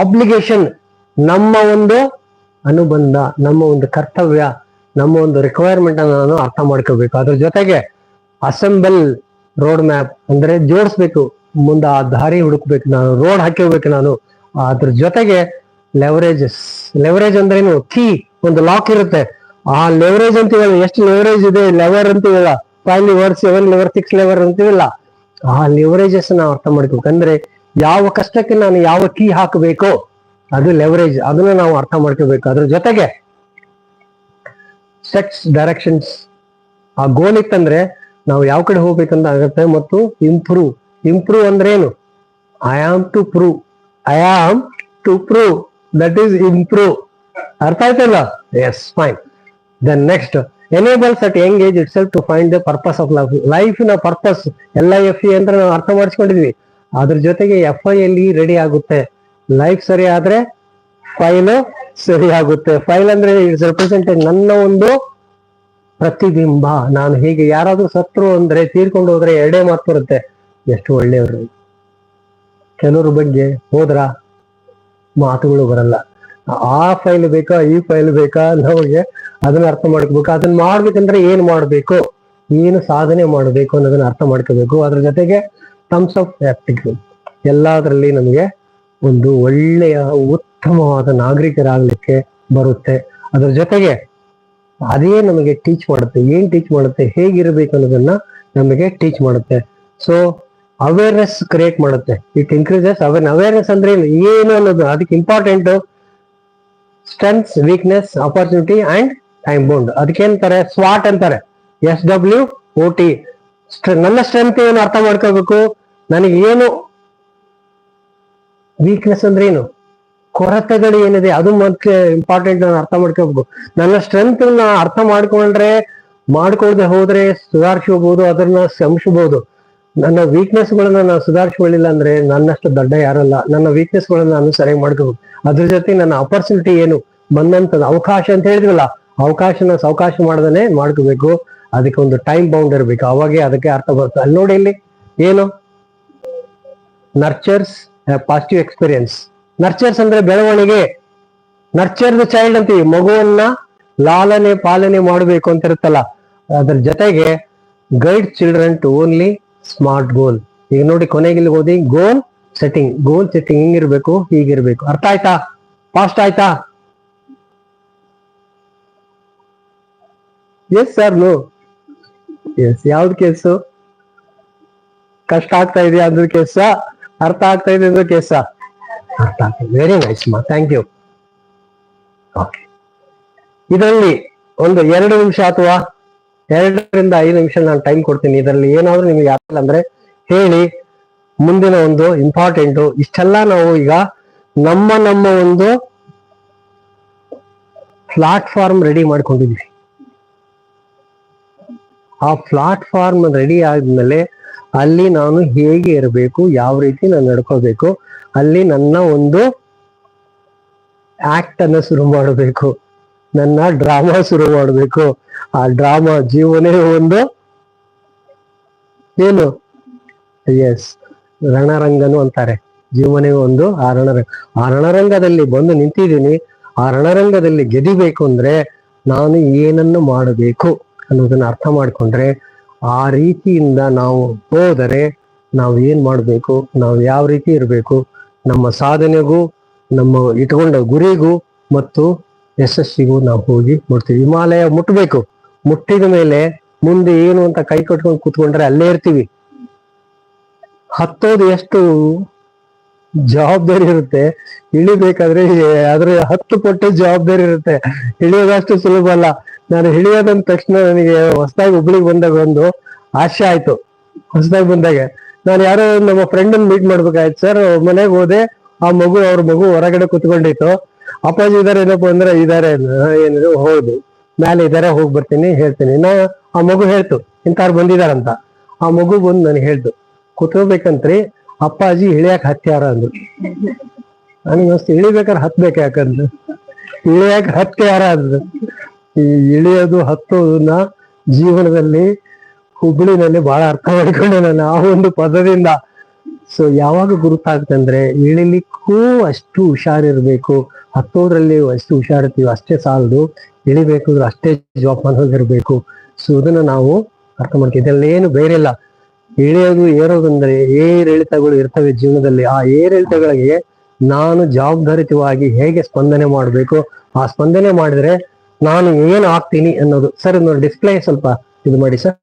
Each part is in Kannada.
ಆಬ್ಲಿಗೇಷನ್ ನಮ್ಮ ಒಂದು ಅನುಬಂಧ, ನಮ್ಮ ಒಂದು ಕರ್ತವ್ಯ, ನಮ್ಮ ಒಂದು ರಿಕ್ವೈರ್ಮೆಂಟ್ ಅನ್ನು ನಾನು ಅರ್ಥ ಮಾಡ್ಕೋಬೇಕು. ಅದ್ರ ಜೊತೆಗೆ ಅಸೆಂಬಲ್ ರೋಡ್ ಮ್ಯಾಪ್ ಅಂದ್ರೆ ಜೋಡಿಸ್ಬೇಕು. ಮುಂದೆ ಆ ದಾರಿ ಹುಡುಕ್ಬೇಕು. ನಾನು ರೋಡ್ ಹಾಕಿರ್ಬೇಕು ನಾನು. ಅದ್ರ ಜೊತೆಗೆ ಲೆವರೇಜಸ್ ಲೆವರೇಜ್ ಅಂದ್ರೇನು ಕೀ ಒಂದು ಲಾಕ್ ಇರುತ್ತೆ. ಆ ಲೆವರೇಜ್ ಹೇಳಿ ಎಷ್ಟು ಲೆವರೇಜ್ ಇದೆ? ಲೆವರ್ ಅಂತೀವಲ್ಲ? Five liver seven lever six lever ಅಂತೀವಲ್ಲ? ಆ ಲೆವರೇಜಸ್ ನಾವು ಅರ್ಥ ಮಾಡ್ಕೋಬೇಕು ಅಂದ್ರೆ ಯಾವ ಕಷ್ಟಕ್ಕೆ ನಾನು ಯಾವ ಕೀ ಹಾಕಬೇಕು ಅದು ಲೆವರೇಜ್ ಅದನ್ನ ನಾವು ಅರ್ಥ ಮಾಡ್ಕೋಬೇಕು. ಅದ್ರ ಜೊತೆಗೆ ಸೆಟ್ಸ್ ಡೈರೆಕ್ಷನ್ಸ್ ಆ ಗೋಲ್ ಇತ್ತಂದ್ರೆ ನಾವು ಯಾವ ಕಡೆ ಹೋಗ್ಬೇಕಂತ ಆಗತ್ತೆ ಮತ್ತು ಇಂಪ್ರೂವ್ ಇಂಪ್ರೂವ್ ಅಂದ್ರೆ ಏನು? I am to prove I am to prove that is improve ಅರ್ಥ ಆಯ್ತಲ್ಲ yes fine then next enables at young age it to find the purpose of life ಲೈಫಿನ purpose L I F E ಅಂದ್ರೆ ನಾವು ಅರ್ಥ ಮಾಡಿಸ್ಕೊಂಡಿದ್ವಿ. ಅದ್ರ ಜೊತೆಗೆ ಎಫ್ ಐ ಅಲ್ಲಿ ರೆಡಿ ಆಗುತ್ತೆ. ಲೈಫ್ ಸರಿ ಆದ್ರೆ ಫೈಲ್ ಸರಿ ಆಗುತ್ತೆ. ಫೈಲ್ ಅಂದ್ರೆ ಇಟ್ಸ್ ರೆಪ್ರೆಸೆಂಟೆಡ್ ನನ್ನ ಒಂದು ಪ್ರತಿಬಿಂಬ. ನಾನು ಹೀಗೆ ಯಾರಾದ್ರೂ ಸತ್ರು ಅಂದ್ರೆ ತೀರ್ಕೊಂಡು ಹೋದ್ರೆ ಎರಡೇ ಮಾತು ಬರುತ್ತೆ. ಎಷ್ಟು ಒಳ್ಳೆಯವರು. ಕೆಲವ್ರ ಬಗ್ಗೆ ಹೋದ್ರ ಮಾತುಗಳು ಬರಲ್ಲ. ಆ ಫೈಲ್ ಬೇಕಾ, ಈ ಫೈಲ್ ಬೇಕಾ ನಮಗೆ ಅದನ್ನ ಅರ್ಥ ಮಾಡ್ಕೋಬೇಕು. ಅದನ್ನ ಮಾಡ್ಬೇಕಂದ್ರೆ ಏನ್ ಮಾಡ್ಬೇಕು? ಏನು ಸಾಧನೆ ಮಾಡಬೇಕು ಅನ್ನೋದನ್ನ ಅರ್ಥ ಮಾಡ್ಕೋಬೇಕು. ಅದ್ರ ಜೊತೆಗೆ ಥಮ್ಸ್ ಅಪ್ ಆಪ್ಟಿಟ್ಯೂಡ್ ಎಲ್ಲದರಲ್ಲಿ ನಮಗೆ ಒಂದು ಒಳ್ಳೆಯ, ಉತ್ತಮವಾದ ನಾಗರಿಕರಾಗಲಿಕ್ಕೆ ಬರುತ್ತೆ. ಅದರ ಜೊತೆಗೆ ಅದೇ ನಮಗೆ ಟೀಚ್ ಮಾಡುತ್ತೆ. ಏನ್ ಟೀಚ್ ಮಾಡುತ್ತೆ? ಹೇಗಿರಬೇಕು ಅನ್ನೋದನ್ನ ನಮಗೆ ಟೀಚ್ ಮಾಡುತ್ತೆ. ಸೊ ಅವೇರ್ನೆಸ್ ಕ್ರಿಯೇಟ್ ಮಾಡುತ್ತೆ. ಇಟ್ ಇನ್ಕ್ರೀಸಸ್ ಅವೇರ್ ಅವೇರ್ನೆಸ್ ಅಂದ್ರೆ ಏನು? ಅನ್ನೋದು. ಅದಕ್ಕೆ important strengths weakness opportunity and time bound ಅದಕ್ಕೆ ಅಂತಾರೆ ಸ್ವಾಟ್ ಅಂತಾರೆ. ಎಸ್ ಡಬ್ಲ್ಯೂ ಓ ಟಿ ನನ್ನ ಸ್ಟ್ರೆಂತ್ ಏನು ಅರ್ಥ ಮಾಡ್ಕೋಬೇಕು? ನನಗೆ ಏನು ವೀಕ್ನೆಸ್ ಅಂದ್ರೆ ಏನು? ಕೊರತೆಗಳು ಏನಿದೆ, ಅದು ಮತ್ತೆ ಇಂಪಾರ್ಟೆಂಟ್ ನಾನು ಅರ್ಥ ಮಾಡ್ಕೋಬೇಕು. ನನ್ನ ಸ್ಟ್ರೆಂತ್ ಅರ್ಥ ಮಾಡ್ಕೊಂಡ್ರೆ, ಮಾಡ್ಕೊಳ್ದೆ ಹೋದ್ರೆ ಸುಧಾರಿಸಬಹುದು ಅದನ್ನ ಶ್ರಮಿಸಬಹುದು ನನ್ನ ವೀಕ್ನೆಸ್ ಗಳನ್ನ ನಾನು ಸುಧಾರಿಸ್ಕೊಳ್ಳಿಲ್ಲ ಅಂದ್ರೆ ನನ್ನಷ್ಟು ದೊಡ್ಡ ಯಾರಲ್ಲ ನನ್ನ ವೀಕ್ನೆಸ್ ಗಳನ್ನ ನಾನು ಸರಿಯಾಗಿ ಮಾಡ್ಕೋಬೇಕು. ಅದ್ರ ಜೊತೆ ನನ್ನ ಅಪರ್ಚುನಿಟಿ ಏನು? ಬಂದಂತದ ಅವಕಾಶ ಅಂತ ಹೇಳಿದ್ವಲ್ಲ, ಅವಕಾಶನ ಸಾವಕಾಶ ಮಾಡದನೆ ಮಾಡ್ಕೋಬೇಕು. ಅದಕ್ಕೆ ಒಂದು ಟೈಮ್ ಬೌಂಡ್ ಇರಬೇಕು. ಅವಾಗೆ ಅದಕ್ಕೆ ಅರ್ಥ ಬರುತ್ತೆ. ಅಲ್ಲಿ ನೋಡಿ ಇಲ್ಲಿ ಏನು? ನರ್ಚರ್ಸ್ ಪಾಸಿಟಿವ್ ಎಕ್ಸ್ಪೀರಿಯನ್ಸ್ ನರ್ಚರ್ಸ್ ಅಂದ್ರೆ ಬೆಳವಣಿಗೆ. ನರ್ಚರ್ ದ ಚೈಲ್ಡ್ ಅಂತೀವಿ. ಮಗುವನ್ನ ಲಾಲನೆ ಪಾಲನೆ ಮಾಡಬೇಕು ಅಂತ ಇರುತ್ತಲ್ಲ. ಅದ್ರ ಜೊತೆಗೆ guide children to only smart goal ಈಗ ನೋಡಿ ಕೊನೆಗೆ ಇಲ್ಲಿ ಓದಿ ಗೋಲ್ ಸೆಟ್ಟಿಂಗ್ ಗೋಲ್ ಸೆಟ್ಟಿಂಗ್ ಹಿಂಗಿರ್ಬೇಕು? ಹೀಗಿರ್ಬೇಕು. ಅರ್ಥ ಆಯ್ತಾ? ಫಾಸ್ಟ್ ಆಯ್ತಾ? ಎಸ್ ಸರ್ ನೋ ಎಸ್ ಯಾವ್ದು ಕೇಸ್? ಕಷ್ಟ ಆಗ್ತಾ ಇದೆಯಾ ಅಂದ್ರೆ ಕೇಸ, ಅರ್ಥ ಆಗ್ತಾ ಇದೆ ಅಂದ್ರೆ ಕೇಸ? ಅರ್ಥ ಆಗ್ತದೆ very nice ma'am thank you okay ಇದರಲ್ಲಿ ಒಂದು ಎರಡು ನಿಮಿಷ ಅಥವಾ ಎರಡರಿಂದ ಐದು ನಿಮಿಷ ನಾನು ಟೈಮ್ ಕೊಡ್ತೀನಿ. ಇದರಲ್ಲಿ ಏನಾದ್ರೂ ನಿಮ್ಗೆ ಅರ್ಥ ಅಂದ್ರೆ ಹೇಳಿ. ಮುಂದಿನ ಒಂದು ಇಂಪಾರ್ಟೆಂಟ್ ಇಷ್ಟೆಲ್ಲ ನಾವು ಈಗ ನಮ್ಮ ನಮ್ಮ ಒಂದು ಪ್ಲಾಟ್ಫಾರ್ಮ್ ರೆಡಿ ಮಾಡ್ಕೊಂಡಿದ್ವಿ. ಆ ಪ್ಲಾಟ್ಫಾರ್ಮ್ ರೆಡಿ ಆದ್ಮೇಲೆ ಅಲ್ಲಿ ನಾನು ಹೇಗೆ ಇರಬೇಕು, ಯಾವ ರೀತಿ ನಾನು ನಡ್ಕೋಬೇಕು, ಅಲ್ಲಿ ನನ್ನ ಒಂದು ಆಕ್ಟ್ ಅನ್ನ ಶುರು ಮಾಡಬೇಕು, ನನ್ನ ಡ್ರಾಮಾ ಶುರು ಮಾಡಬೇಕು. ಆ ಡ್ರಾಮಾ ಜೀವನೇ ಒಂದು ಏನು? ಎಸ್ ರಣರಂಗನು ಅಂತಾರೆ. ಜೀವನೇ ಒಂದು ಆ ರಣರಂಗ. ಆ ರಣರಂಗದಲ್ಲಿ ಬಂದು ನಿಂತಿದ್ದೀನಿ. ಆ ರಣರಂಗದಲ್ಲಿ ಗೆದಿಬೇಕು ಅಂದ್ರೆ ನಾನು ಏನನ್ನು ಮಾಡಬೇಕು? ಅನ್ನೋದನ್ನ ಅರ್ಥ ಮಾಡ್ಕೊಂಡ್ರೆ ಆ ರೀತಿಯಿಂದ ನಾವು ಹೋದರೆ ನಾವು ಏನ್ ಮಾಡಬೇಕು? ನಾವು ಯಾವ ರೀತಿ ಇರಬೇಕು? ನಮ್ಮ ಸಾಧನೆಗೂ, ನಮ್ಮ ಇಟ್ಕೊಂಡ ಗುರಿಗೂ ಮತ್ತು ಯಶಸ್ಸಿಗೂ ನಾವು ಹೋಗಿ ಮುಟ್ತೀವಿ. ಹಿಮಾಲಯ ಮುಟ್ಟಬೇಕು ಮುಟ್ಟಿದ ಮೇಲೆ ಮುಂದೆ ಏನು ಅಂತ ಕೈ ಕಟ್ಕೊಂಡು ಕೂತ್ಕೊಂಡ್ರೆ ಅಲ್ಲೇ ಇರ್ತೀವಿ. ಹತ್ತೋದು ಎಷ್ಟು ಜವಾಬ್ದಾರಿ ಇರುತ್ತೆ? ಇಳಿಬೇಕಾದ್ರೆ ಅದ್ರ ಹತ್ತು ಪಟ್ಟು ಜವಾಬ್ದಾರಿ ಇರುತ್ತೆ. ಇಳಿಯೋದಷ್ಟು ಸುಲಭ ಅಲ್ಲ. ನಾನು ಇಳಿಯೋದಂದ ತಕ್ಷಣ ನನಗೆ ಹೊಸದಾಗಿ ಹುಬ್ಳಿಗೆ ಬಂದಾಗ ಒಂದು ಆಶೆ ಆಯ್ತು. ಹೊಸದಾಗಿ ಬಂದಾಗ. ನಾನು ಯಾರೋ ನಮ್ಮ ಫ್ರೆಂಡ್ ಮೀಟ್ ಮಾಡ್ಬೇಕಾಯ್ತು. ಸರ್, ಮನೆಗೆ ಹೋದೆ. ಆ ಮಗು, ಅವ್ರ ಮಗು ಹೊರಗಡೆ ಕುತ್ಕೊಂಡಿತ್ತು. ಅಪ್ಪಾಜಿ ಇದಾರೆ, ಏನಪ್ಪ ಅಂದ್ರೆ ಇದಾರೆ ಏನಿದೆ ಹೌದು. ಮೇಲೆ ಇದಾರೆ, ಹೋಗಿ ಬರ್ತೀನಿ, ಹೇಳ್ತೀನಿ. ನಾ ಆ ಮಗು ಹೇಳ್ತು ಇಂಥವ್ರು ಬಂದಿದಾರಂತ. ಆ ಮಗು ಬಂದು ನನಗೆ ಹೇಳ್ದು ಕುತ್ಕೋಬೇಕಂತ್ರಿ, ಅಪ್ಪಾಜಿ ಇಳಿಯಾಕ ಹತ್ಯಾರ ಅಂದ್ರು. ನನಗೆ ಮಸ್ತ್ ಇಳಿಬೇಕಾದ್ರೆ ಹತ್ಬೇಕು ಯಾಕಂದ್ರೆ? ಇಳಿಯಾಕ ಹತ್ಯಾರ ಅಂದ್ರು. ಈ ಇಳಿಯೋದು ಹತ್ತೋದನ್ನ ಜೀವನದಲ್ಲಿ ಹುಬ್ಳಿನಲ್ಲಿ ಬಹಳ ಅರ್ಥ ಮಾಡ್ಕೊಂಡೆ ನಾನು ಆ ಒಂದು ಪದದಿಂದ. ಸೊ ಯಾವಾಗ ಗುರುತಾಗ್ತಂದ್ರೆ ಇಳಿಲಿಕ್ಕೂ ಅಷ್ಟು ಹುಷಾರಿರ್ಬೇಕು. ಹತ್ತೋದ್ರಲ್ಲಿ ಅಷ್ಟು ಹುಷಾರಿರ್ತೀವಿ, ಅಷ್ಟೇ ಸಾಲದು. ಇಳಿಬೇಕಾದ್ರೂ ಅಷ್ಟೇ ಜವಾಬ್ದಾರಿರ್ಬೇಕು ಸೊ ಅದನ್ನ ನಾವು ಅರ್ಥ ಮಾಡ್ತೀವಿ ಇದರಲ್ಲಿ ಏನು ಬೇರೆ ಇಲ್ಲ ಇಳಿಯೋದು ಏರೋದಂದ್ರೆ ಏರಿಳಿತಗಳು ಇರ್ತವೆ ಜೀವನದಲ್ಲಿ. ಆ ಏರಿಳಿತಗಳಿಗೆ ನಾನು ಜವಾಬ್ದಾರಿತವಾಗಿ ಹೇಗೆ ಸ್ಪಂದನೆ ಮಾಡಬೇಕು? ಆ ಸ್ಪಂದನೆ ಮಾಡಿದ್ರೆ ನಾನು ಏನು ಆಗ್ತೀನಿ ಅನ್ನೋದು. ಸರ್ ನೋಡಿ ಡಿಸ್ಪ್ಲೇ ಸ್ವಲ್ಪ ಇದು ಮಾಡಿ ಸರ್.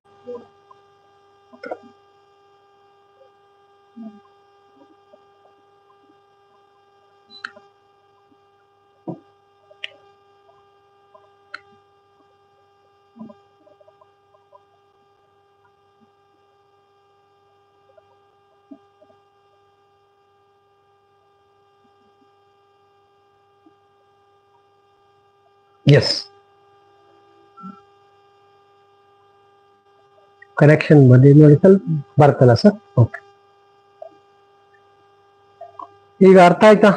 ಎಸ್ ಕನೆಕ್ಷನ್ ಬಂದಿದೆ ನೋಡಿ ಸ್ವಲ್ಪ ಬರ್ತಲ್ಲ ಸರ್ ಓಕೆ ಈಗ ಅರ್ಥ ಆಯ್ತಾ?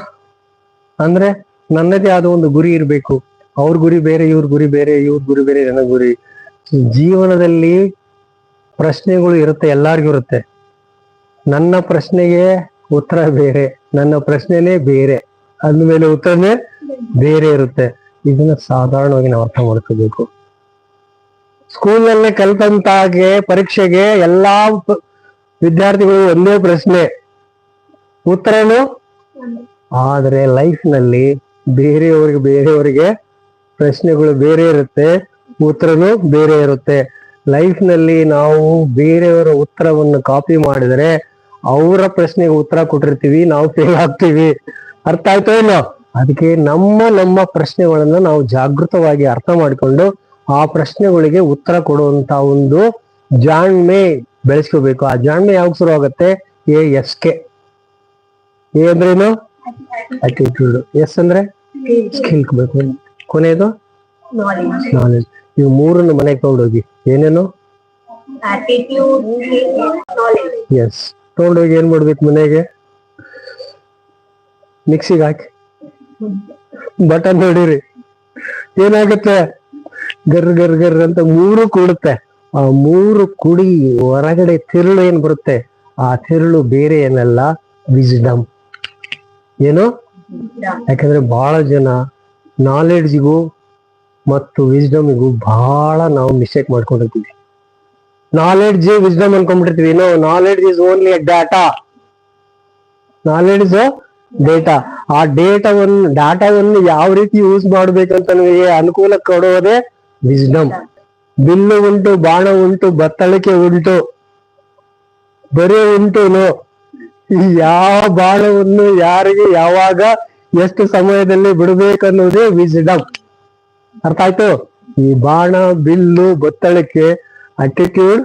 ಅಂದ್ರೆ ನನ್ನದೇ ಆದ ಒಂದು ಗುರಿ ಇರಬೇಕು. ಅವ್ರ ಗುರಿ ಬೇರೆ, ಇವ್ರ ಗುರಿ ಬೇರೆ, ಇವ್ರ ಗುರಿ ಬೇರೆ, ನನ್ನ ಗುರಿ. ಜೀವನದಲ್ಲಿ ಪ್ರಶ್ನೆಗಳು ಇರುತ್ತೆ, ಎಲ್ಲಾರ್ಗು ಇರುತ್ತೆ. ನನ್ನ ಪ್ರಶ್ನೆಗೆ ಉತ್ತರ ಬೇರೆ, ನನ್ನ ಪ್ರಶ್ನೆನೇ ಬೇರೆ. ಅಂದ್ಮೇಲೆ ಉತ್ತರನೇ ಬೇರೆ ಇರುತ್ತೆ. ಇದನ್ನ ಸಾಧಾರಣವಾಗಿ ನಾವು ಅರ್ಥ ಮಾಡ್ಕೋಬೇಕು. ಸ್ಕೂಲ್ನಲ್ಲೇ ಕಲ್ತಂತ ಹಾಗೆ ಪರೀಕ್ಷೆಗೆ ಎಲ್ಲಾ ವಿದ್ಯಾರ್ಥಿಗಳು ಒಂದೇ ಪ್ರಶ್ನೆ. ಉತ್ತರನು? ಆದ್ರೆ ಲೈಫ್ನಲ್ಲಿ ಬೇರೆಯವರಿಗೆ ಬೇರೆಯವರಿಗೆ ಪ್ರಶ್ನೆಗಳು ಬೇರೆ ಇರುತ್ತೆ, ಉತ್ತರನು ಬೇರೆ ಇರುತ್ತೆ. ಲೈಫ್ನಲ್ಲಿ ನಾವು ಬೇರೆಯವರ ಉತ್ತರವನ್ನು ಕಾಪಿ ಮಾಡಿದರೆ ಅವರ ಪ್ರಶ್ನೆಗೆ ಉತ್ತರ ಕೊಟ್ಟಿರ್ತೀವಿ, ನಾವು ಫೇಲ್ ಆಗ್ತೀವಿ. ಅರ್ಥ ಆಯ್ತೋ ಏನೋ ಅದಕ್ಕೆ ನಮ್ಮ ನಮ್ಮ ಪ್ರಶ್ನೆಗಳನ್ನ ನಾವು ಜಾಗೃತವಾಗಿ ಅರ್ಥ ಮಾಡಿಕೊಂಡು ಆ ಪ್ರಶ್ನೆಗಳಿಗೆ ಉತ್ತರ ಕೊಡುವಂತ ಒಂದು ಜಾಣ್ಮೆ ಬೆಳೆಸ್ಕೋಬೇಕು. ಆ ಜಾಣ್ಮೆ ಯಾವಾಗ ಶುರು ಆಗುತ್ತೆ? A S K. ಎ ಅಂದ್ರೇನು ಅಟಿಟ್ಯೂಡ್ ಎಸ್ ಅಂದ್ರೆ? ಸ್ಕಿಲ್ ಬೇಕು ಕೊನೆಯದು ನಾಲೆಜ್ ಇವು ಮೂರನ್ನು ಮನೆಗೆ ತಗೊಂಡೋಗಿ. ಏನೇನು. ಎಸ್ ತಗೊಂಡೋಗಿ ಏನ್ ಮಾಡ್ಬೇಕು ಮನೆಗೆ? ಮಿಕ್ಸಿಗೆ ಹಾಕಿ. ಬಟನ್ ನೋಡಿರಿ ಏನಾಗುತ್ತೆ? ಗರ್ ಗರ್ ಗರ್ ಅಂತ ಮೂರು ಕೂಡುತ್ತೆ. ಆ ಮೂರು ಕುಡಿ ಹೊರಗಡೆ ತಿರುಳು ಏನ್ ಬರುತ್ತೆ? ಆ ತಿರುಳು ಬೇರೆ ಏನಲ್ಲ? ವಿಸ್ಡಮ್ ಏನು? ಯಾಕಂದ್ರೆ ಬಹಳ ಜನ ನಾಲೆಡ್ಜ್ಗೂ ಮತ್ತು ವಿಸ್ಡಮ್ಗೂ ಬಹಳ ನಾವು ಮಿಸ್ಟೇಕ್ ಮಾಡ್ಕೊಂಡಿರ್ತೀವಿ. ನಾಲೆಡ್ಜ್ ವಿಸ್ಡಮ್ ಅನ್ಕೊಂಡ್ಬಿಟ್ಟಿರ್ತೀವಿ. ಏನೋ knowledge is only data knowledge data ಆ ಡೇಟಾವನ್ನು ಡಾಟಾವನ್ನು ಯಾವ ರೀತಿ ಯೂಸ್ ಮಾಡ್ಬೇಕಂತ ನಮಗೆ ಅನುಕೂಲ ಕೊಡುವುದೇ ವಿಸ್ಡಮ್ ಬಿಲ್ಲು ಉಂಟು, ಬಾಣ ಉಂಟು, ಬತ್ತಳಿಕೆ ಉಂಟು. ಬರೆ ಉಂಟು ಯಾವ ಬಾಣವನ್ನು ಯಾರಿಗೆ ಯಾವಾಗ ಎಷ್ಟು ಸಮಯದಲ್ಲಿ ಬಿಡಬೇಕನ್ನೋದೇ ವಿಸ್ಡಮ್ ಅರ್ಥ ಆಯ್ತು? ಈ ಬಾಣ, ಬಿಲ್ಲು, ಬತ್ತಳಿಕೆ ಅಟಿಟ್ಯೂಡ್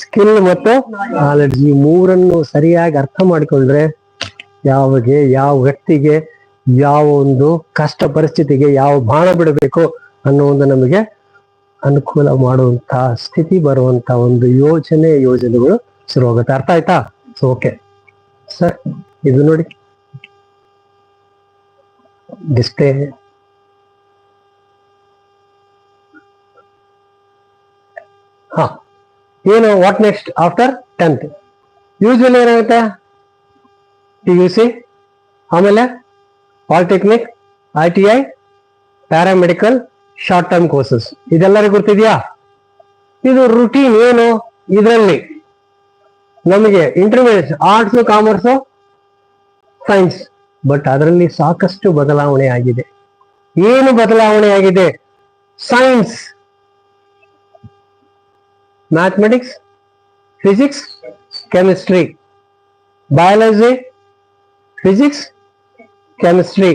ಸ್ಕಿಲ್ ಮತ್ತು ನಾಲೆಡ್ಜ್ ಈ ಮೂರನ್ನು ಸರಿಯಾಗಿ ಅರ್ಥ ಮಾಡಿಕೊಂಡ್ರೆ ಯಾವಾಗ, ಯಾವ ವ್ಯಕ್ತಿಗೆ, ಯಾವ ಒಂದು ಕಷ್ಟ ಪರಿಸ್ಥಿತಿಗೆ ಯಾವ ಬಾಣ ಬಿಡಬೇಕು ಅನ್ನೋ ಒಂದು ನಮಗೆ ಅನುಕೂಲ ಮಾಡುವಂತ ಸ್ಥಿತಿ ಬರುವಂತ ಒಂದು ಯೋಜನೆ ಯೋಜನೆಗಳು ಶುರು ಹೋಗುತ್ತೆ ಅರ್ಥ ಆಯ್ತಾ? ಓಕೆ ಸರ್ ಇದು ನೋಡಿ. ಡಿಸ್ಪ್ಲೇ ಹಾ. ಏನು what next after tenth usually ಏನಾಗುತ್ತೆ? ಪಿ ಯು ಸಿ ಆಮೇಲೆ polytechnic I T I paramedical short term courses ಇದೆಲ್ಲರಿಗೂ ಗೊತ್ತಿದೆಯಾ? ಇದು ರುಟೀನ್ ಏನು? ಇದರಲ್ಲಿ ನಮಗೆ intermediate arts commerce science but ಅದರಲ್ಲಿ ಸಾಕಷ್ಟು ಬದಲಾವಣೆ ಆಗಿದೆ. ಏನು ಬದಲಾವಣೆ ಆಗಿದೆ? Science mathematics physics chemistry biology physics chemistry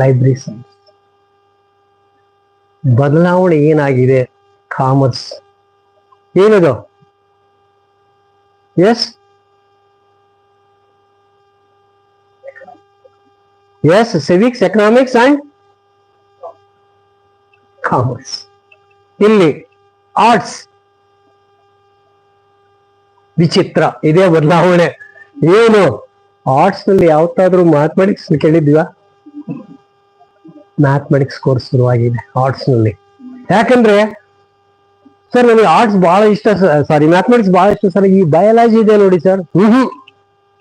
library science ಬದಲಾವಣೆ ಏನಾಗಿದೆ? ಕಾಮರ್ಸ್. ಏನದು? Yes? Yes civics economics and commerce ಇಲ್ಲಿ ಆರ್ಟ್ಸ್ ವಿಚಿತ್ರ, ಇದೇ ಬದಲಾವಣೆ. ಏನು? ಆರ್ಟ್ಸ್ನಲ್ಲಿ ಯಾವತ್ತಾದ್ರೂ ಮ್ಯಾಥಮೆಟಿಕ್ಸ್ ಕೇಳಿದ್ವಾ ಮ್ಯಾಥಮೆಟಿಕ್ಸ್ ಕೋರ್ಸ್ ಶುರುವಾಗಿದೆ ಆರ್ಟ್ಸ್ನಲ್ಲಿ. ಯಾಕಂದ್ರೆ ಸರ್ ನನಗೆ ಆರ್ಟ್ಸ್ ಬಹಳ ಇಷ್ಟ ಸಾರಿ ಮ್ಯಾಥಮೆಟಿಕ್ಸ್ ಬಹಳ ಇಷ್ಟ ಸರ್ ಈ ಬಯಾಲಜಿ ಇದೆ ನೋಡಿ ಸರ್ ಹ್ಮ್,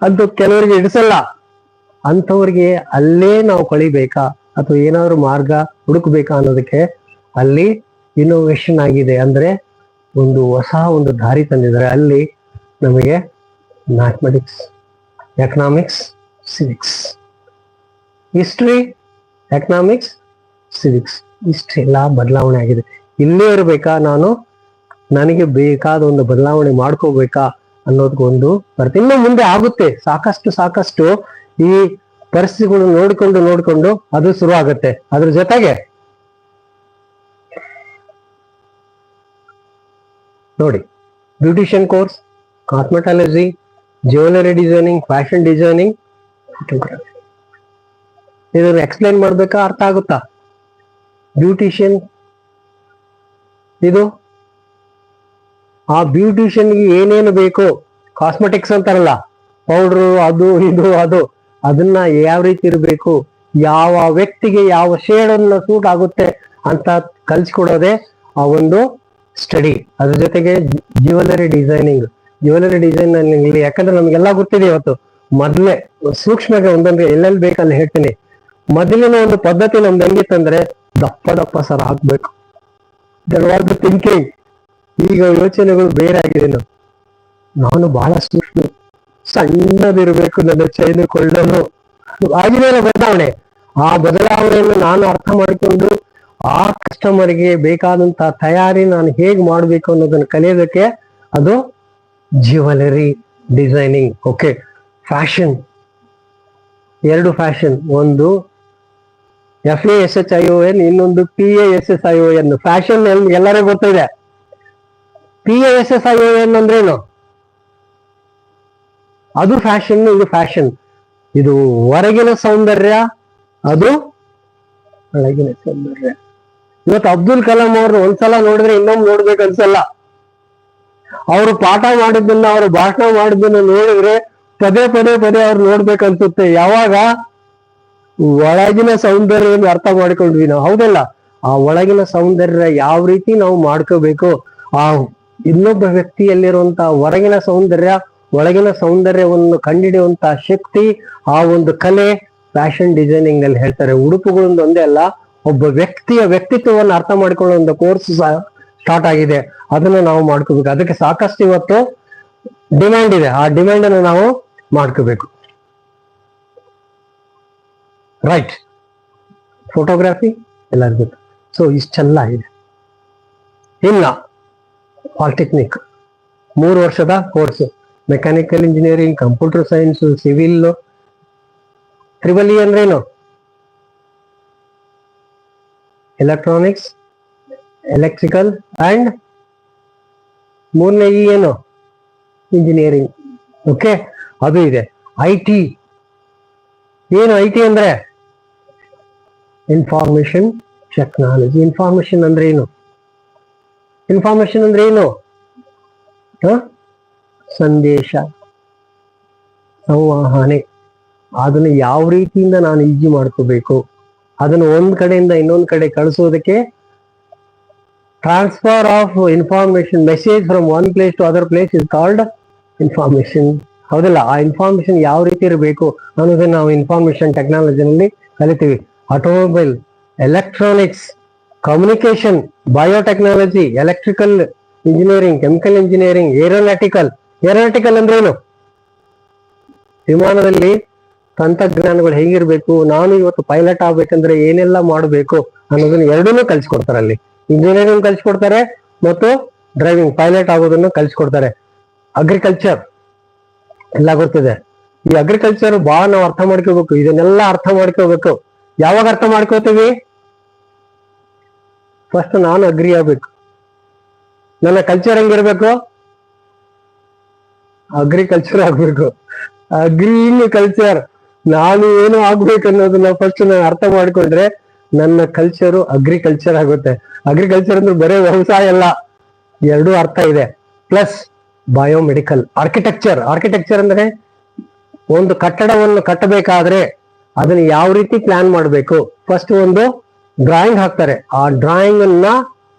ಅಂತೂ ಕೆಲವರಿಗೆ ಇಡಿಸಲ್ಲ ಅಂಥವ್ರಿಗೆ ಅಲ್ಲೇ ನಾವು ಕಳಿಬೇಕಾ ಅಥವಾ ಏನಾದ್ರು ಮಾರ್ಗ ಹುಡುಕ್ಬೇಕಾ ಅನ್ನೋದಕ್ಕೆ ಅಲ್ಲಿ ಇನ್ನೋವೇಷನ್ ಆಗಿದೆ ಅಂದ್ರೆ ಒಂದು ಹೊಸ ಒಂದು ದಾರಿ ತಂದಿದ್ದಾರೆ. ಅಲ್ಲಿ ನಮಗೆ mathematics economics civics history economics civics ಇಷ್ಟೆಲ್ಲ ಬದಲಾವಣೆ ಆಗಿದೆ. ಇಲ್ಲೇ ಇರಬೇಕಾ ನಾನು? ನನಗೆ ಬೇಕಾದ ಒಂದು ಬದಲಾವಣೆ ಮಾಡ್ಕೋಬೇಕಾ ಅನ್ನೋದಕ್ಕೊಂದು ಬರುತ್ತೆ ಇನ್ನು ಮುಂದೆ ಆಗುತ್ತೆ. ಸಾಕಷ್ಟು ಸಾಕಷ್ಟು ಈ ಪರಿಸ್ಥಿತಿಗಳು ನೋಡಿಕೊಂಡು ನೋಡಿಕೊಂಡು ಅದು ಶುರು ಆಗುತ್ತೆ ಅದ್ರ ಜೊತೆಗೆ ನೋಡಿ, beautician course, cosmetology, jewellery designing, fashion designing ಇದನ್ನು ಎಕ್ಸ್ಪ್ಲೈನ್ ಮಾಡ್ಬೇಕಾ ಅರ್ಥ ಆಗುತ್ತಾ? ಬ್ಯೂಟಿಷಿಯನ್ ಇದು? ಆ ಬ್ಯೂಟಿಷಿಯನ್ಗೆ ಏನೇನು ಬೇಕು ಕಾಸ್ಮೆಟಿಕ್ಸ್ ಅಂತಾರಲ್ಲ ಪೌಡ್ರು ಅದು, ಇದು, ಅದು, ಅದನ್ನ ಯಾವ ರೀತಿ ಇರಬೇಕು, ಯಾವ ವ್ಯಕ್ತಿಗೆ ಯಾವ ಶೇಡ್ ಅನ್ನ ಸೂಟ್ ಆಗುತ್ತೆ ಅಂತ ಕಲ್ಸ್ಕೊಡೋದೇ ಆ ಒಂದು ಸ್ಟಡಿ ಅದ್ರ ಜೊತೆಗೆ ಜ್ಯುವೆಲರಿ ಡಿಸೈನಿಂಗ್ ಜ್ಯುವೆಲರಿ ಡಿಸೈನಿಂಗ್ ಯಾಕಂದ್ರೆ ನಮ್ಗೆಲ್ಲ ಗೊತ್ತಿದೆ ಇವತ್ತು. ಮೊದಲೇ ಸೂಕ್ಷ್ಮಗೆ ಒಂದೊಂದು ಎಲ್ಲೆಲ್ಲಿ ಬೇಕಲ್ಲಿ ಹೇಳ್ತೀನಿ. ಮೊದಲಿನ ಒಂದು ಪದ್ಧತಿ ನಮ್ದು ಹೆಂಗಿತ್ತಂದ್ರೆ ದಪ್ಪ ದಪ್ಪ ಸರ ಹಾಕ್ಬೇಕು. ದರ್ ವಾಸ್ ಥಿಂಕಿಂಗ್ ಈಗ ಯೋಚನೆಗಳು ಬೇರೆ ಆಗಿದೆ ನಾನು ಬಹಳ ಸೂಕ್ಷ್ಮ ಸಣ್ಣದಿರಬೇಕು ನನ್ನ ಚೈನು ಕೊಳ್ಳಲು. ಆಗಿದೆ ಬದಲಾವಣೆ. ಆ ಬದಲಾವಣೆಯನ್ನು ನಾನು ಅರ್ಥ ಮಾಡಿಕೊಂಡು ಆ ಕಸ್ಟಮರ್ಗೆ ಬೇಕಾದಂತ ತಯಾರಿ ನಾನು ಹೇಗ್ ಮಾಡ್ಬೇಕು ಅನ್ನೋದನ್ನ ಕಲಿಯೋದಕ್ಕೆ ಅದು ಜ್ಯುವೆಲರಿ ಡಿಸೈನಿಂಗ್ ಓಕೆ ಫ್ಯಾಷನ್ ಎರಡು ಫ್ಯಾಷನ್ ಒಂದು F A S H I O N ಇನ್ನೊಂದು P A S S I O N fashion ಎಲ್ಲರಿಗೂ ಗೊತ್ತಿದೆ. P A S S I O N ಅಂದ್ರೇನು? ಅದು ಫ್ಯಾಷನ್ ಇದು ಫ್ಯಾಷನ್ ಇದು ಹೊರಗಿನ ಸೌಂದರ್ಯ, ಅದು ಒಳಗಿನ ಸೌಂದರ್ಯ. ಇವತ್ತು ಅಬ್ದುಲ್ ಕಲಾಂ ಅವ್ರನ್ನ ಒಂದ್ಸಲ ನೋಡಿದ್ರೆ ಇನ್ನೊಮ್ಮೆ ನೋಡ್ಬೇಕು ಅನ್ಸಲ್ಲ. ಅವರು ಪಾಠ ಮಾಡಿದ್ದನ್ನ, ಅವರು ಭಾಷಣ ಮಾಡಿದ್ದನ್ನ ನೋಡಿದ್ರೆ ಪದೇ ಪದೇ ಪದೇ ಅವ್ರು ನೋಡ್ಬೇಕನ್ಸುತ್ತೆ. ಯಾವಾಗ? ಒಳಗಿನ ಸೌಂದರ್ಯವನ್ನು ಅರ್ಥ ಮಾಡ್ಕೊಂಡ್ವಿ ನಾವು. ಹೌದಲ್ಲ? ಆ ಒಳಗಿನ ಸೌಂದರ್ಯ ಯಾವ ರೀತಿ ನಾವು ಮಾಡ್ಕೋಬೇಕು? ಆ ಇನ್ನೊಬ್ಬ ವ್ಯಕ್ತಿಯಲ್ಲಿರುವಂತಹ ಹೊರಗಿನ ಸೌಂದರ್ಯ, ಒಳಗಿನ ಸೌಂದರ್ಯವನ್ನು ಕಂಡಿಡಿಯುವಂತಹ ಶಕ್ತಿ, ಆ ಒಂದು ಕಲೆ ಫ್ಯಾಷನ್ ಡಿಸೈನಿಂಗ್ನಲ್ಲಿ ಹೇಳ್ತಾರೆ. ಉಡುಪುಗಳೊಂದು ಒಂದೇ ಅಲ್ಲ, ಒಬ್ಬ ವ್ಯಕ್ತಿಯ ವ್ಯಕ್ತಿತ್ವವನ್ನು ಅರ್ಥ ಮಾಡಿಕೊಳ್ಳೋ ಒಂದು ಕೋರ್ಸ್ ಸ್ಟಾರ್ಟ್ ಆಗಿದೆ. ಅದನ್ನ ನಾವು ಮಾಡ್ಕೋಬೇಕು. ಅದಕ್ಕೆ ಸಾಕಷ್ಟು ಇವತ್ತು ಡಿಮ್ಯಾಂಡ್ ಇದೆ. ಆ ಡಿಮ್ಯಾಂಡ್ ಅನ್ನು ನಾವು ಮಾಡ್ಕೋಬೇಕು. ರೈಟ್ ಫೋಟೋಗ್ರಫಿ ಎಲ್ಲರಿಗೂ ಸೊ ಇಷ್ಟೆಲ್ಲ ಇದೆ ಇಲ್ಲ ಪಾಲಿಟೆಕ್ನಿಕ್ ಮೂರು ವರ್ಷದ course mechanical engineering computer science civil triple E ಅಂದ್ರೇನು ಎಲೆಕ್ಟ್ರಾನಿಕ್ಸ್ ಎಲೆಕ್ಟ್ರಿಕಲ್ ಅಂಡ್ ಮೂರನೇ ಇ ಏನು? ಇಂಜಿನಿಯರಿಂಗ್ ಓಕೆ ಅದು ಇದೆ. ಐ ಟಿ ಏನು ಐ ಟಿ ಅಂದ್ರೆ? ಇನ್ಫಾರ್ಮೇಶನ್ ಟೆಕ್ನಾಲಜಿ ಇನ್ಫಾರ್ಮೇಶನ್ ಅಂದ್ರೆ ಏನು? ಇನ್ಫಾರ್ಮೇಶನ್ ಅಂದ್ರೆ ಏನು? ಸಂದೇಶ, ಸಂವಹನೆ. ಅದನ್ನು ಯಾವ ರೀತಿಯಿಂದ ನಾನು ಈಜಿ ಮಾಡ್ಕೋಬೇಕು? ಅದನ್ನು ಒಂದ್ ಕಡೆಯಿಂದ ಇನ್ನೊಂದು ಕಡೆ ಕಳಿಸೋದಕ್ಕೆ transfer of information message from one place to other place is called information ಹೌದಲ್ಲ? ಆ ಇನ್ಫಾರ್ಮೇಶನ್ ಯಾವ ರೀತಿ ಇರಬೇಕು? ಅನ್ನೋದನ್ನ ನಾವು ಇನ್ಫಾರ್ಮೇಶನ್ ಟೆಕ್ನಾಲಜಿನಲ್ಲಿ ಕಲಿತೀವಿ. Automobile electronics communication biotechnology electrical engineering chemical engineering aeronautical aeronautical ಅಂದ್ರೆ ಏನು ವಿಮಾನದಲ್ಲಿ ತಂತ್ರಜ್ಞಾನಗಳು ಹೇಗಿರ್ಬೇಕು, ನಾನು ಇವತ್ತು ಪೈಲಟ್ ಆಗ್ಬೇಕಂದ್ರೆ ಏನೆಲ್ಲ ಮಾಡಬೇಕು ಅನ್ನೋದನ್ನ ಎರಡನ್ನೂ ಕಲಿಸ್ಕೊಡ್ತಾರೆ ಅಲ್ಲಿ. ಇಂಜಿನಿಯರಿಂಗ್ ಕಲಿಸ್ಕೊಡ್ತಾರೆ ಮತ್ತು ಡ್ರೈವಿಂಗ್ ಪೈಲಟ್ ಆಗೋದನ್ನು ಕಲಿಸ್ಕೊಡ್ತಾರೆ. ಅಗ್ರಿಕಲ್ಚರ್ ಎಲ್ಲ ಗೊತ್ತಿದೆ. ಈ ಅಗ್ರಿಕಲ್ಚರ್ ಬಹಳ ನಾವು ಅರ್ಥ ಮಾಡ್ಕೋಬೇಕು, ಇದನ್ನೆಲ್ಲ ಅರ್ಥ ಮಾಡ್ಕೋಬೇಕು. ಯಾವಾಗ ಅರ್ಥ ಮಾಡ್ಕೋತೀವಿ? ಫಸ್ಟ್ ನಾನು ಅಗ್ರಿ ಆಗ್ಬೇಕು. ನನ್ನ ಕಲ್ಚರ್ ಹೆಂಗಿರ್ಬೇಕು ಅಗ್ರಿಕಲ್ಚರ್ ಆಗ್ಬೇಕು. ಅಗ್ರೀನ್ ಕಲ್ಚರ್ ನಾನು ಏನು ಆಗ್ಬೇಕು ಅನ್ನೋದನ್ನ ಫಸ್ಟ್ ನಾನು ಅರ್ಥ ಮಾಡ್ಕೊಂಡ್ರೆ ನನ್ನ ಕಲ್ಚರು ಅಗ್ರಿಕಲ್ಚರ್ ಆಗುತ್ತೆ. ಅಗ್ರಿಕಲ್ಚರ್ ಅಂದ್ರೆ ಬರೇ ವ್ಯವಸಾಯ ಅಲ್ಲ. ಎರಡೂ ಅರ್ಥ ಇದೆ. ಪ್ಲಸ್ ಬಯೋಮೆಡಿಕಲ್ ಆರ್ಕಿಟೆಕ್ಚರ್ ಆರ್ಕಿಟೆಕ್ಚರ್ ಅಂದ್ರೆ ಒಂದು ಕಟ್ಟಡವನ್ನು ಕಟ್ಟಬೇಕಾದ್ರೆ ಅದನ್ನ ಯಾವ ರೀತಿ ಪ್ಲಾನ್ ಮಾಡಬೇಕು? ಫಸ್ಟ್ ಒಂದು ಡ್ರಾಯಿಂಗ್ ಹಾಕ್ತಾರೆ. ಆ ಡ್ರಾಯಿಂಗ್ ಅನ್ನ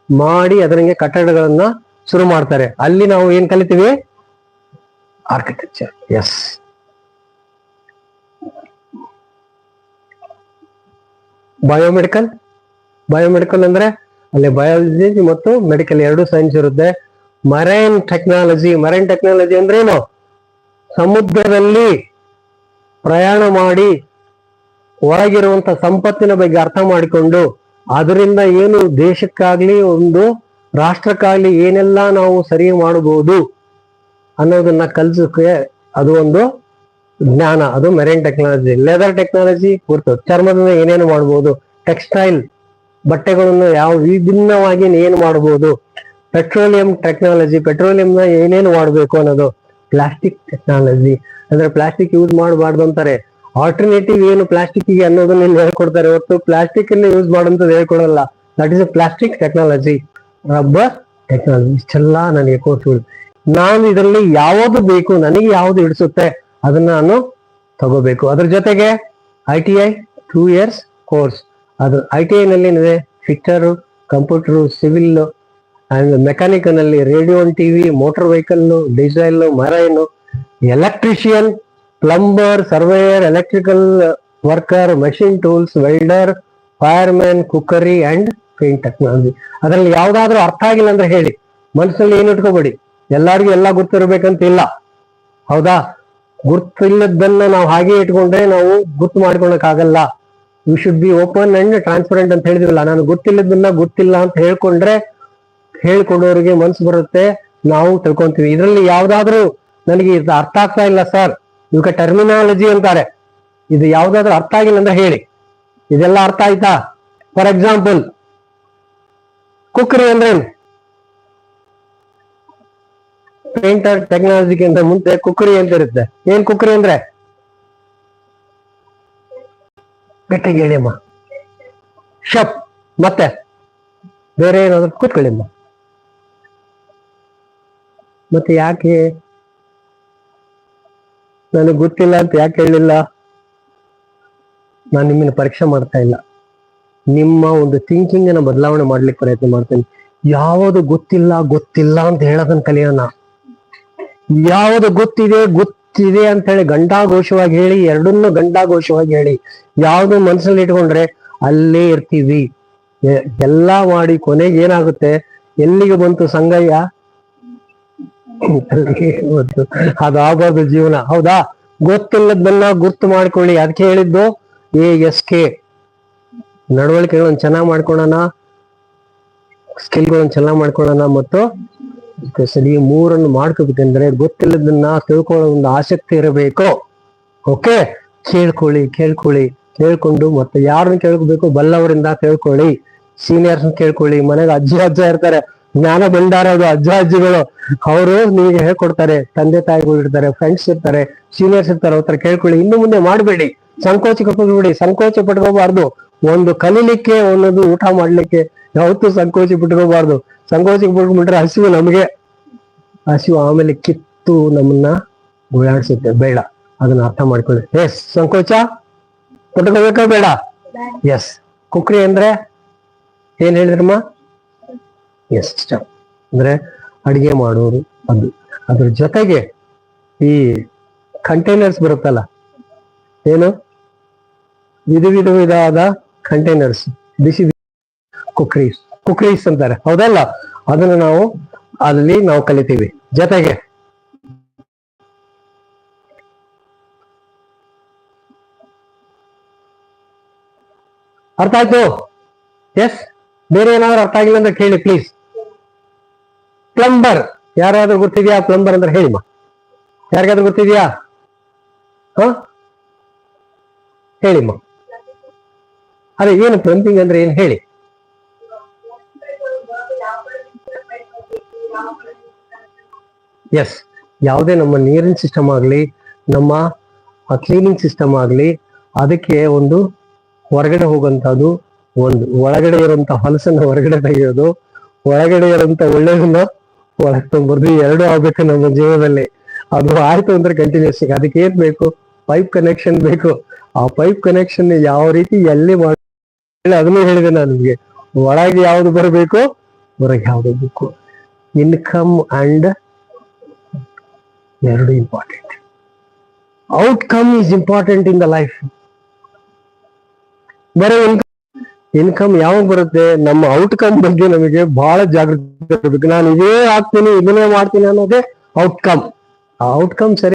ಮಾಡಿ ಅದರಂಗೆ ಕಟ್ಟಡಗಳನ್ನ ಶುರು ಮಾಡ್ತಾರೆ. ಅಲ್ಲಿ ನಾವು ಏನ್ ಕಲಿತೀವಿ? ಆರ್ಕಿಟೆಕ್ಚರ್ ಎಸ್ ಬಯೋಮೆಡಿಕಲ್ ಬಯೋಮೆಡಿಕಲ್ ಅಂದ್ರೆ ಅಲ್ಲಿ ಬಯಾಲಜಿ ಮತ್ತು ಮೆಡಿಕಲ್ ಎರಡು ಸೈನ್ಸ್ ಇರುತ್ತೆ. ಮರೈನ್ ಟೆಕ್ನಾಲಜಿ ಮರೈನ್ ಟೆಕ್ನಾಲಜಿ ಅಂದ್ರೇನು ಸಮುದ್ರದಲ್ಲಿ ಪ್ರಯಾಣ ಮಾಡಿ ಒಳಗಿರುವಂತ ಸಂಪತ್ತಿನ ಬಗ್ಗೆ ಅರ್ಥ ಮಾಡಿಕೊಂಡು ಅದರಿಂದ ಏನು ದೇಶಕ್ಕಾಗ್ಲಿ ಒಂದು ರಾಷ್ಟ್ರಕ್ಕಾಗ್ಲಿ ಏನೆಲ್ಲ ನಾವು ಸರಿ ಮಾಡಬಹುದು ಅನ್ನೋದನ್ನ ಕಲ್ಸಕ್ಕೆ ಅದು ಒಂದು ಜ್ಞಾನ, ಅದು ಮೆರೈನ್ ಟೆಕ್ನಾಲಜಿ ಲೆದರ್ ಟೆಕ್ನಾಲಜಿ ಗೊತ್ತು ಚರ್ಮದಿಂದ ಏನೇನು ಮಾಡಬಹುದು ಟೆಕ್ಸ್ಟೈಲ್ ಬಟ್ಟೆಗಳನ್ನು ಯಾವ ವಿಭಿನ್ನವಾಗಿ ಏನು ಮಾಡಬಹುದು ಪೆಟ್ರೋಲಿಯಂ ಟೆಕ್ನಾಲಜಿ ಪೆಟ್ರೋಲಿಯಂನ ಏನೇನು ಮಾಡಬೇಕು ಅನ್ನೋದು ಪ್ಲಾಸ್ಟಿಕ್ ಟೆಕ್ನಾಲಜಿ ಅಂದ್ರೆ ಪ್ಲಾಸ್ಟಿಕ್ ಯೂಸ್ ಮಾಡಬಾರ್ದು ಅಂತಾರೆ. ಆಲ್ಟರ್ನೇಟಿವ್ ಏನು ಪ್ಲಾಸ್ಟಿಕ್ಗೆ ಅನ್ನೋದನ್ನ ಇಲ್ಲಿ ಹೇಳ್ಕೊಡ್ತಾರೆ. ಹೊರತು ಪ್ಲಾಸ್ಟಿಕ್ ಅನ್ನ ಯೂಸ್ ಮಾಡುವಂತದ್ದು ಹೇಳ್ಕೊಡಲ್ಲ. That is plastic technology rubber technology ಇಷ್ಟೆಲ್ಲ ನನಗೆ ಕೋರ್ಸ್ಗಳು ನಾನು ಇದರಲ್ಲಿ ಯಾವುದು ಬೇಕು, ನನಗೆ ಯಾವುದು ಹಿಡಿಸುತ್ತೆ, ಅದನ್ನ ನಾನು ತಗೋಬೇಕು. ಅದ್ರ ಜೊತೆಗೆ I T I two years course ಅದು ಐ ಟಿ ಐ ನಲ್ಲಿ ಏನಿದೆ fitter computer civil and ಮೆಕ್ಯಾನಿಕಲ್ನಲ್ಲಿ radio TV motor vehicle diesel marine electrician plumber surveyor electrical worker machine tools welder fireman cookery and paint technology ಅದರಲ್ಲಿ ಯಾವ್ದಾದ್ರು ಅರ್ಥ ಆಗಿಲ್ಲ ಅಂದ್ರೆ ಹೇಳಿ. ಮನಸ್ಸಲ್ಲಿ ಏನು ಇಟ್ಕೋಬೇಡಿ. ಎಲ್ಲರಿಗೂ ಎಲ್ಲ ಗೊತ್ತಿರ್ಬೇಕಂತ ಇಲ್ಲ ಹೌದಾ? ಗುರ್ತಿಲ್ಲದನ್ನ ನಾವು ಹಾಗೆ ಇಟ್ಕೊಂಡ್ರೆ ನಾವು ಗುರ್ತು ಮಾಡ್ಕೊಳಕ್ ಆಗಲ್ಲ you should be open and transparent ಅಂತ ಹೇಳಿದಿರಲ್ಲ. ನಾನು ಗೊತ್ತಿಲ್ಲದನ್ನ ಗೊತ್ತಿಲ್ಲ ಅಂತ ಹೇಳ್ಕೊಂಡ್ರೆ ಹೇಳ್ಕೊಡೋರಿಗೆ ಮನ್ಸು ಬರುತ್ತೆ. ನಾವು ತಿಳ್ಕೊಂತೀವಿ. ಇದರಲ್ಲಿ ಯಾವ್ದಾದ್ರು ನನಗೆ ಅರ್ಥ ಆಗ್ತಾ ಇಲ್ಲ ಸರ್. ಇವಕ್ಕೆ ಟರ್ಮಿನಾಲಜಿ ಅಂತಾರೆ. ಇದು ಯಾವ್ದಾದ್ರು ಅರ್ಥ ಆಗಿಲ್ಲ ಅಂದ್ರೆ ಹೇಳಿ. ಇದೆಲ್ಲ ಅರ್ಥ ಆಯ್ತಾ? ಫಾರ್ ಎಕ್ಸಾಂಪಲ್ ಕುಕ್ರಿ ಅಂದ್ರೆ ಪೇಂಟರ್ ಟೆಕ್ನಾಲಜಿಗಿಂತ ಮುಂದೆ ಕುಕ್ರಿ ಅಂತ ಇರುತ್ತೆ. ಏನ್ ಕುಕ್ರಿ ಅಂದ್ರೆ? ಗಟ್ಟಿಗೆ ಹೇಳಿಮ್ಮ ಶಪ್, ಮತ್ತೆ ಬೇರೆ ಏನಾದ್ರು ಕೂತ್ಕೊಳ್ಳಿಮ್ಮ ಮತ್ತೆ ಯಾಕೆ ನನಗೆ ಗೊತ್ತಿಲ್ಲ ಅಂತ ಯಾಕೆ ಹೇಳಿಲ್ಲ? ನಾನು ನಿಮ್ಮನ್ನ ಪರೀಕ್ಷೆ ಮಾಡ್ತಾ ಇಲ್ಲ. ನಿಮ್ಮ ಒಂದು ಥಿಂಕಿಂಗ್ ಅನ್ನ ಬದಲಾವಣೆ ಮಾಡ್ಲಿಕ್ಕೆ ಪ್ರಯತ್ನ ಮಾಡ್ತೇನೆ. ಯಾವುದು ಗೊತ್ತಿಲ್ಲ ಗೊತ್ತಿಲ್ಲ ಅಂತ ಹೇಳೋದನ್ನ ಕಲಿಯೋಣ. ಯಾವುದು ಗೊತ್ತಿದೆ ಗೊತ್ತಿದೆ ಅಂತ ಹೇಳಿ ಗಂಡಾಘೋಷವಾಗಿ ಹೇಳಿ, ಎರಡನ್ನೂ ಗಂಡಾಘೋಷವಾಗಿ ಹೇಳಿ ಯಾವುದು ಮನಸ್ಸಲ್ಲಿ ಇಟ್ಕೊಂಡ್ರೆ ಅಲ್ಲೇ ಇರ್ತೀವಿ. ಎಲ್ಲಾ ಮಾಡಿ ಕೊನೆಗೆ ಏನಾಗುತ್ತೆ? ಎಲ್ಲಿಗೆ ಬಂತು ಸಂಗಯ್ಯ? ಅಲ್ಲಿಗೆ ಬಂತು. ಅದು ಆಗಬಾರ್ದು ಜೀವನ. ಹೌದಾ? ಗೊತ್ತಿಲ್ಲದನ್ನ ಗುರ್ತು ಮಾಡ್ಕೊಳ್ಳಿ. ಅದಕ್ಕೆ ಹೇಳಿದ್ದು? A, S, K. ನಡವಳಿಕೆಗಳನ್ನ ಚೆನ್ನಾಗಿ ಮಾಡ್ಕೊಳ್ಳೋಣ. ಸ್ಕಿಲ್ಗಳನ್ನ ಚೆನ್ನಾಗಿ ಮಾಡ್ಕೊಳ್ಳೋಣ ಮತ್ತು ಸರಿ ಮೂರನ್ನು ಮಾಡ್ಕೋಬೇಕಂದ್ರೆ ಗೊತ್ತಿಲ್ಲದನ್ನ ತಿಳ್ಕೊಳ್ಳೋ ಒಂದು ಆಸಕ್ತಿ ಇರಬೇಕು. ಓಕೆ? ಕೇಳ್ಕೊಳ್ಳಿ ಕೇಳ್ಕೊಳ್ಳಿ. ಕೇಳ್ಕೊಂಡು ಮತ್ತೆ ಯಾರನ್ನ ಕೇಳ್ಕೋಬೇಕು? ಬಲ್ಲವರಿಂದ ಕೇಳ್ಕೊಳ್ಳಿ. ಸೀನಿಯರ್ಸ್ ಕೇಳ್ಕೊಳ್ಳಿ. ಮನೆಗೆ ಅಜ್ಜಿ, ಅಜ್ಜ ಇರ್ತಾರೆ. ಜ್ಞಾನ ಭಂಡಾರ ಅದು ಅಜ್ಜ ಅಜ್ಜಿಗಳು ಅವರು ನಿಮಗೆ ಹೇಳ್ಕೊಡ್ತಾರೆ ತಂದೆ ತಾಯಿಗಳು ಇರ್ತಾರೆ ಫ್ರೆಂಡ್ಸ್ ಇರ್ತಾರೆ ಸೀನಿಯರ್ಸ್ ಇರ್ತಾರೆ ಅವ್ರ ಕೇಳ್ಕೊಳ್ಳಿ ಇನ್ನು ಮುಂದೆ ಮಾಡಬೇಡಿ. ಸಂಕೋಚ ಬಿಡಿ ಸಂಕೋಚ ಪಟ್ಕೋಬಾರ್ದು. ಒಂದು ಕಲೀಲಿಕ್ಕೆ ಒಂದೊಂದು ಊಟ ಮಾಡ್ಲಿಕ್ಕೆ ಯಾವತ್ತೂ ಸಂಕೋಚ ಬಿಟ್ಕೋಬಾರ್ದು ಸಂಕೋಚ ಬಿಟ್ಕೊಂಡ್ಬಿಟ್ರೆ ಹಸಿವು ನಮಗೆ. ಹಸಿವು ಆಮೇಲೆ ಕಿತ್ತು ನಮ್ಮನ್ನ ಗುಳಾಡ್ಸುತ್ತೆ ಬೇಡ. ಅದನ್ನ ಅರ್ಥ ಮಾಡ್ಕೊಳ್ಳಿ. ಎಸ್ ಸಂಕೋಚ ಪಟ್ಕೋಬೇಕಾ ಬೇಡ? ಎಸ್ ಕುಕ್ರಿ ಅಂದ್ರೆ ಏನ್ ಹೇಳಿದ್ರಮ್ಮ? ಎಸ್ ಅಂದ್ರೆ ಅಡಿಗೆ ಮಾಡೋರು ಅದು. ಅದ್ರ ಜೊತೆಗೆ ಈ ಕಂಟೈನರ್ಸ್ ಬರುತ್ತಲ್ಲ, ಏನು? ವಿಧ ವಿಧ ವಿಧವಾದ ಕಂಟೈನರ್ಸ್ ಬಿಸಿ ಕುಕ್ರೀಸ್ ಕುಕ್ರೀಸ್ ಅಂತಾರೆ. ಹೌದಲ್ಲ? ಅದನ್ನ ನಾವು ಅಲ್ಲಿ ನಾವು ಕಲಿತೀವಿ. ಜೊತೆಗೆ ಅರ್ಥ ಆಯ್ತು? ಎಸ್ ಬೇರೆ ಏನಾದ್ರು ಅರ್ಥ ಆಗಿಲ್ಲ ಅಂದ್ರೆ ಕೇಳಿ ಪ್ಲೀಸ್ ಪ್ಲಂಬರ್ ಯಾರಾದ್ರೂ ಗೊತ್ತಿದ್ಯಾ ಪ್ಲಂಬರ್ ಅಂದ್ರೆ ಹೇಳಿಮ್ಮ ಯಾರಿಗಾದ್ರೂ ಗೊತ್ತಿದ್ಯಾ? ಹ? ಹೇಳಿಮ್ಮ ಅದೇ, ಏನು ಪ್ಲಂಬಿಂಗ್ ಅಂದ್ರೆ ಏನು ಹೇಳಿ? ಎಸ್ ಯಾವುದೇ ನಮ್ಮ ನೀರಿನ ಸಿಸ್ಟಮ್ ಆಗಲಿ, ನಮ್ಮ ಕ್ಲೀನಿಂಗ್ ಸಿಸ್ಟಮ್ ಆಗಲಿ, ಅದಕ್ಕೆ ಒಂದು ಹೊರಗಡೆ ಹೋಗುವಂತದ್ದು ಒಂದು ಒಳಗಡೆ ಇರುವಂತ ಹೊಲಸನ್ನ ಹೊರಗಡೆ ತೆಗೆಯೋದು, ಒಳಗಡೆ ಇರುವಂತ ಒಳ್ಳೆಯದನ್ನ ಒಳಗೆ ತಂಬರ್ದು ಎರಡು ಆಗ್ಬೇಕು ನಮ್ಮ ಜೀವನದಲ್ಲಿ. ಅದು ಆಯ್ತು ಅಂದ್ರೆ ಕಂಟಿನ್ಯೂಸ್ ಅದಕ್ಕೆ ಏನ್ ಬೇಕು? ಪೈಪ್ ಕನೆಕ್ಷನ್ ಬೇಕು. ಆ ಪೈಪ್ ಕನೆಕ್ಷನ್ ಯಾವ ರೀತಿ ಎಲ್ಲಿ ಮಾಡಿ ಅದನ್ನು ಹೇಳಿದೆ ನಾನು ನಿಮ್ಗೆ. ಒಳಗೆ ಯಾವ್ದು ಬರಬೇಕು? ಹೊರಗೆ ಯಾವ್ದು ಬೇಕು? ಇನ್ಕಮ್ ಅಂಡ್ ಎರಡು important outcome is important in the life ಬರೀ ಇನ್ಕಮ್ ಯಾವಾಗ ಬರುತ್ತೆ? ನಮ್ಮ ಔಟ್ಕಮ್ ಬಗ್ಗೆ ನಮಗೆ ಬಹಳ ಜಾಗೃತಿ ಇರಬೇಕು. ನಾನು ಇದೇ ಹಾಕ್ತೀನಿ, ಇದನ್ನೇ ಮಾಡ್ತೀನಿ ಅನ್ನೋದೇ ಔಟ್ಕಮ್ ಔಟ್ಕಮ್ ಸರಿ